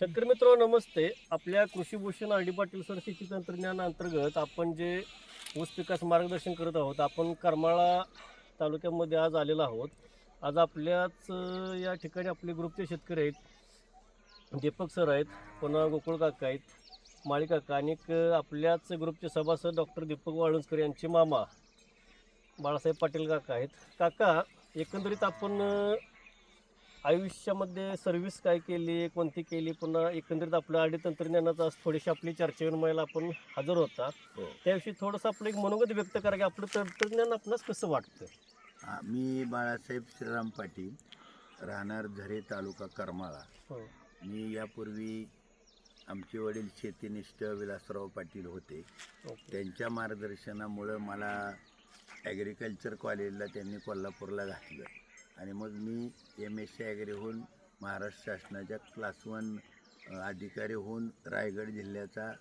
शेतकरी मित्र नमस्ते. आपल्या कृषीभूषण आर डी पाटील सर शेती तंत्रज्ञान अंतर्गत आपण जे ऊस पिकास मार्गदर्शन करत आहोत आपण करमाळा तालुक्यामध्ये आज आलेलो आहोत. आज आपल्याच या ठिकाणी आपले ग्रुपचे शेतकरी आहेत. दीपक सर आहेत पुन्हा गोकुळ काका आहेत माळी काका आणि आपल्याच ग्रुपचे सभासद डॉक्टर दीपक वाळुंजकर यांचे मामा बाळासाहेब पाटील काका आहेत. काका एकंदरीत आपण आयुष्यामध्ये सर्व्हिस काय केली कोणती केली पुन्हा एकंदरीत आपलं आडी तंत्रज्ञानाचा आज थोडीशी आपली चर्चा विनिमयाला आपण हजर होता हो. त्याविषयी थोडंसं आपलं एक मनोगत व्यक्त करा की आपलं तंत्रज्ञान आपणास कसं वाटतं? मी बाळासाहेब श्रीराम पाटील राहणार झरे तालुका करमाळा. हो. मी यापूर्वी आमचे वडील शेतीनिष्ठ विलासराव पाटील होते. त्यांच्या मार्गदर्शनामुळं मला ॲग्रिकल्चर कॉलेजला त्यांनी कोल्हापूरला घातलं. आणि मग मी एम एस सी ॲग्री होऊन महाराष्ट्र शासनाच्या क्लास वन अधिकारी होऊन रायगड जिल्ह्याचा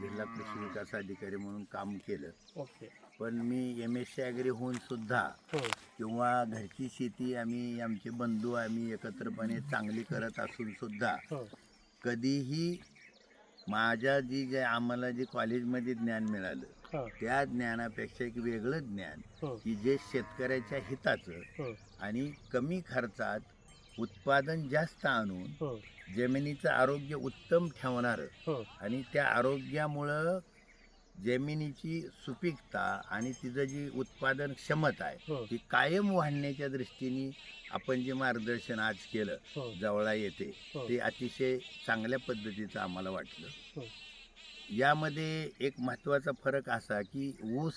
जिल्हा कृषी विकास अधिकारी म्हणून काम केलं. ओके. पण मी एम एस सी ॲग्री होऊन सुद्धा हो. किंवा घरची शेती आम्ही आमचे बंधू आम्ही एकत्रपणे चांगली करत असून सुद्धा हो. कधीही माझ्या जी जे आम्हाला जे कॉलेजमध्ये ज्ञान मिळालं त्या ज्ञानापेक्षा एक वेगळं ज्ञान हो. की जे शेतकऱ्याच्या हिताचं हो. आणि कमी खर्चात उत्पादन जास्त आणून हो. जमिनीचं आरोग्य उत्तम ठेवणारं हो. आणि त्या आरोग्यामुळं जमिनीची सुपीकता आणि तिचं जी उत्पादन क्षमता आहे ती कायम वाढण्याच्या दृष्टीने आपण जे मार्गदर्शन आज केलं जवळा येते. ते अतिशय चांगल्या पद्धतीचं आम्हाला वाटलं. यामध्ये एक महत्त्वाचा फरक असा की ऊस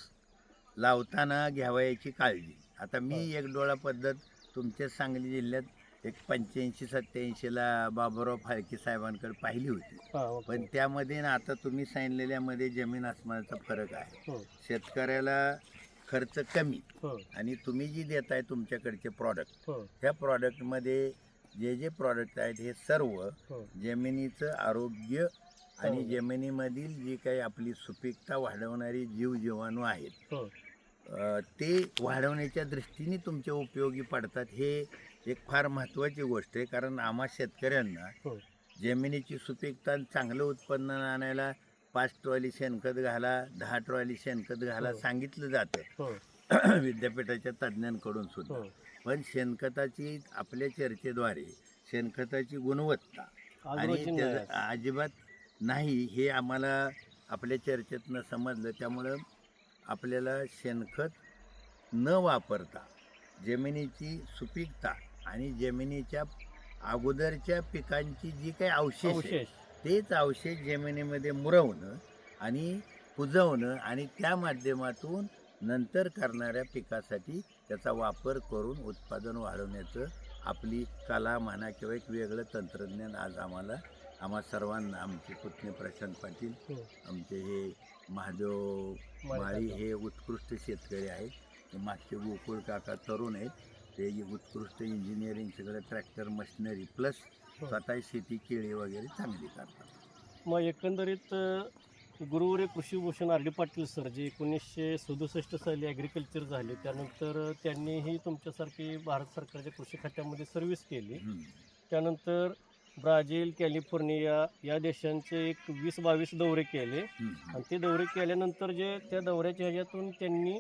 लावताना घ्यावयाची काळजी. आता मी हो. एक डोळा पद्धत तुमच्या सांगली जिल्ह्यात एक पंच्याऐंशी सत्याऐंशीला बाबुराव फाळके साहेबांकडे पाहिली होती. हां पण त्यामध्ये ना आता तुम्ही सांगितलेल्यामध्ये जमीन आसमानाचा फरक आहे. हो. शेतकऱ्याला खर्च कमी हो. आणि तुम्ही जी देताय तुमच्याकडचे प्रॉडक्ट हो. ह्या प्रॉडक्टमध्ये जे जे प्रॉडक्ट आहेत हे सर्व हो. जमिनीचं आरोग्य आणि हो. जमिनीमधील जी काही आपली सुपीकता वाढवणारी जीव जीवाणू आहेत हो. ते वाढवण्याच्या दृष्टीने तुमच्या उपयोगी पडतात हे एक फार महत्त्वाची गोष्ट आहे. कारण आम्हा शेतकऱ्यांना हो. जमिनीची सुपीकता चांगलं उत्पन्न आणायला पाच ट्रॉली शेणखत घाला दहा ट्रॉली शेणखत घाला. सांगितलं जातं. विद्यापीठाच्या तज्ज्ञांकडून सुद्धा. पण शेणखताची आपल्या चर्चेद्वारे शेणखताची गुणवत्ता आणि. अजिबात नाही हे आम्हाला आपल्या चर्चेतनं समजलं. त्यामुळं आपल्याला शेणखत न वापरता जमिनीची सुपीकता आणि जमिनीच्या अगोदरच्या पिकांची जी काही अवशेष आहे, तेच अवशेष जमिनीमध्ये मुरवणं आणि कुजवणं आणि त्या माध्यमातून नंतर करणाऱ्या पिकासाठी त्याचा वापर करून उत्पादन वाढवण्याचं आपली कला म्हणा किंवा एक वेगळं तंत्रज्ञान आज आम्हाला आम्हा सर्वांना आमचे पुतणे प्रशांत पाटील हो. आमचे हे महादेव माळी हे उत्कृष्ट शेतकरी आहेत. मागचे गोकुळ काका तरुण आहेत. ते उत्कृष्ट इंजिनिअरिंग सगळं ट्रॅक्टर मशिनरी प्लस. स्वतः शेती केळी वगैरे चांगली करतात. मग एकंदरीत गुरुवारी कृषीभूषण आर डी पाटील सर जे एकोणीसशे सदुसष्ट साली ॲग्रिकल्चर झाले त्यानंतर त्यांनीही तुमच्यासारखी भारत सरकारच्या कृषी खात्यामध्ये सर्व्हिस केली. त्यानंतर ब्राझील कॅलिफोर्निया या देशांचे एक वीस बावीस दौरे केले. आणि ते दौरे केल्यानंतर जे त्या दौऱ्याच्या ह्याच्यातून त्यांनी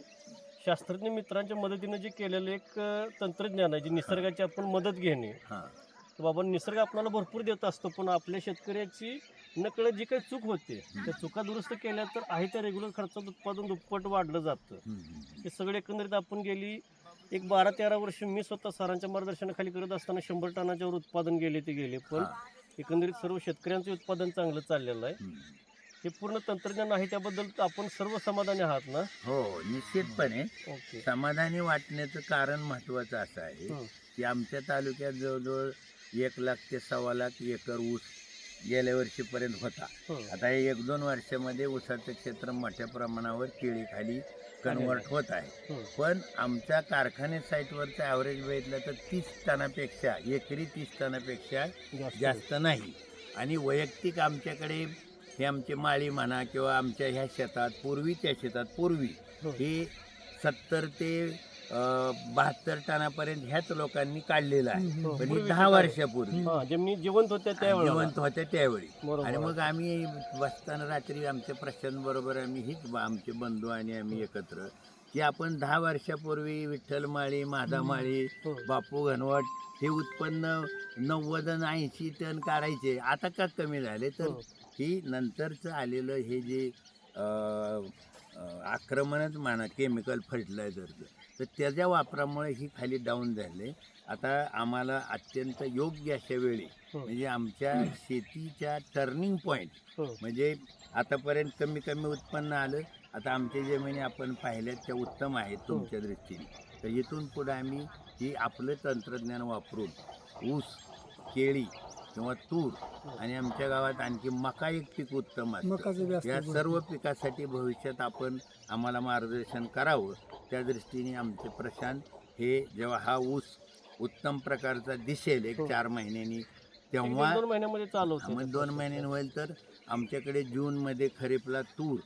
शास्त्रज्ञ मित्रांच्या मदतीनं जे केलेलं एक तंत्रज्ञान आहे जे निसर्गाची आपण मदत घेणे. हा. बाबा निसर्ग आपल्याला भरपूर देत असतो पण आपल्या शेतकऱ्याची नकळत जी काही चूक होते त्या चुका दुरुस्त केल्या तर आहे त्या रेग्युलर खर्चात उत्पादन दुप्पट वाढलं जातं. हे सगळे एकंदरीत आपण गेली एक बारा तेरा वर्ष मी स्वतः सरांच्या मार्गदर्शनाखाली करत असताना शंभर टनाच्या वर उत्पादन गेले ते गेले पण. एकंदरीत सर्व शेतकऱ्यांचं उत्पादन चांगलं चाललेलं आहे. हे पूर्ण तंत्रज्ञान आहे त्याबद्दल आपण सर्व समाधानी आहात ना हो निश्चितपणे ओके समाधानी वाटण्याचं कारण महत्वाचं असं आहे हं. की आमच्या तालुक्यात जवळजवळ एक लाख ते सव्वा लाख एकर ऊस गेल्या वर्षीपर्यंत होता हं. आता हे एक दोन वर्षामध्ये ऊसाचं क्षेत्र मोठ्या प्रमाणावर केळीखाली कन्वर्ट होत आहे हं. पण आमच्या कारखाने साईटवरचं ॲव्हरेज बघितलं तर तीस टनापेक्षा एकरी तीस टनापेक्षा जास्त नाही आणि वैयक्तिक आमच्याकडे हे आमचे माळी म्हणा किंवा आमच्या ह्या शेतात पूर्वीच्या शेतात पूर्वी हं. हे सत्तर ते बहात्तर टनापर्यंत ह्याच लोकांनी काढलेलं आहे. पण ही दहा वर्षापूर्वी जमिनी जिवंत होत्या त्यावेळेला जिवंत होत्या त्यावेळी आणि. मग आम्ही बसताना रात्री आमच्या प्रशांत बरोबर आम्ही हीच आमचे बंधू आणि आम्ही एकत्र की आपण दहा वर्षापूर्वी विठ्ठल माळी माधा माळी हो. बापू घनवट हे उत्पन्न नव्वद ऐंशी टन काढायचे आता का कमी झाले तर हो. ही नंतरचं आलेलं हे जे आक्रमणच म्हणा केमिकल फर्टिलायझरचं तर त्याच्या वापरामुळे ही खाली डाऊन झाले. आता आम्हाला अत्यंत योग्य अशा वेळी. म्हणजे आमच्या शेतीच्या टर्निंग पॉईंट. म्हणजे आतापर्यंत कमी कमी उत्पन्न आलं. आता आमच्या जमिनी आपण पाहिल्यात त्या उत्तम आहेत तुमच्या दृष्टीने. तर इथून पुढे आम्ही ही आपलं तंत्रज्ञान वापरून ऊस केळी किंवा तूर आणि आमच्या गावात आणखी मका एक पीक उत्तम असतं या. सर्व पिकासाठी भविष्यात आपण आम्हाला मार्गदर्शन करावं त्या दृष्टीने आमचे प्रशांत हे जेव्हा हा ऊस उत्तम प्रकारचा दिसेल एक हो. चार महिन्यांनी तेव्हा दोन महिन्यामध्ये चालू होतं. मग दोन महिन्यांनी होईल तर आमच्याकडे जूनमध्ये खरीपला तूर.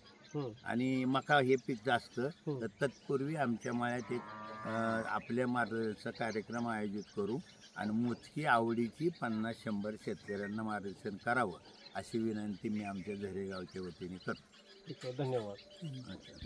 आणि मका हे पीक. तर तत्पूर्वी आमच्या माळ्यात एक आपल्या मार्गदर्शक कार्यक्रम आयोजित करू आणि मोजकी आवडीची पन्नास शंभर शेतकऱ्यांना मार्गदर्शन करावं अशी विनंती मी आमच्या झरेगावच्या वतीने करतो ठीक आहे धन्यवाद अच्छा.